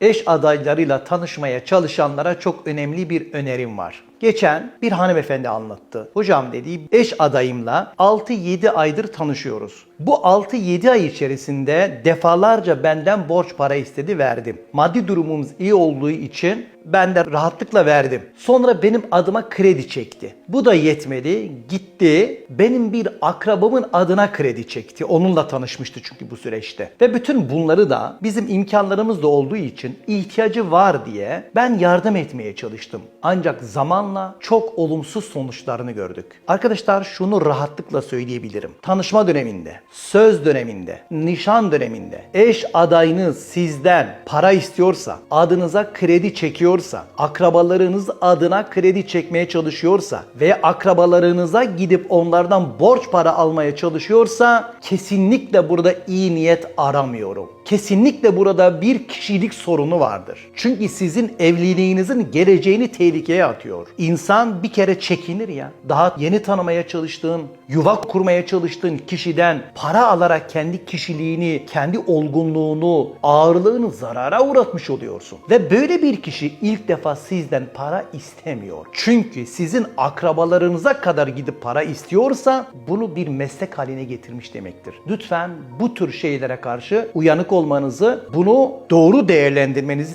Eş adaylarıyla tanışmaya çalışanlara çok önemli bir önerim var. Geçen bir hanımefendi anlattı. Hocam dedi eş adayımla 6-7 aydır tanışıyoruz. Bu 6-7 ay içerisinde defalarca benden borç para istedi verdim. Maddi durumumuz iyi olduğu için ben de rahatlıkla verdim. Sonra benim adıma kredi çekti. Bu da yetmedi. Gitti benim bir akrabamın adına kredi çekti. Onunla tanışmıştı çünkü bu süreçte. Ve bütün bunları da bizim imkanlarımız da olduğu için ihtiyacı var diye ben yardım etmeye çalıştım. Ancak zamanla çok olumsuz sonuçlarını gördük. Arkadaşlar şunu rahatlıkla söyleyebilirim. Tanışma döneminde, söz döneminde, nişan döneminde eş adayınız sizden para istiyorsa, adınıza kredi çekiyorsa, akrabalarınız adına kredi çekmeye çalışıyorsa ve akrabalarınıza gidip onlardan borç para almaya çalışıyorsa kesinlikle burada iyi niyet aramıyorum. Kesinlikle burada bir kişilik sorunu vardır. Çünkü sizin evliliğinizin geleceğini tehlikeye atıyor. İnsan bir kere çekinir ya. Daha yeni tanımaya çalıştığın, yuva kurmaya çalıştığın kişiden para alarak kendi kişiliğini, kendi olgunluğunu, ağırlığını zarara uğratmış oluyorsun. Ve böyle bir kişi ilk defa sizden para istemiyor. Çünkü sizin akrabalarınıza kadar gidip para istiyorsa bunu bir meslek haline getirmiş demektir. Lütfen bu tür şeylere karşı uyanık olmanızı, bunu doğru değerlendirmenizi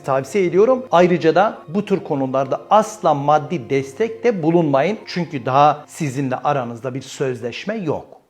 tavsiye ediyorum. Ayrıca da bu tür konularda asla maddi destek de bulunmayın. Çünkü daha sizinle aranızda bir sözleşme yok.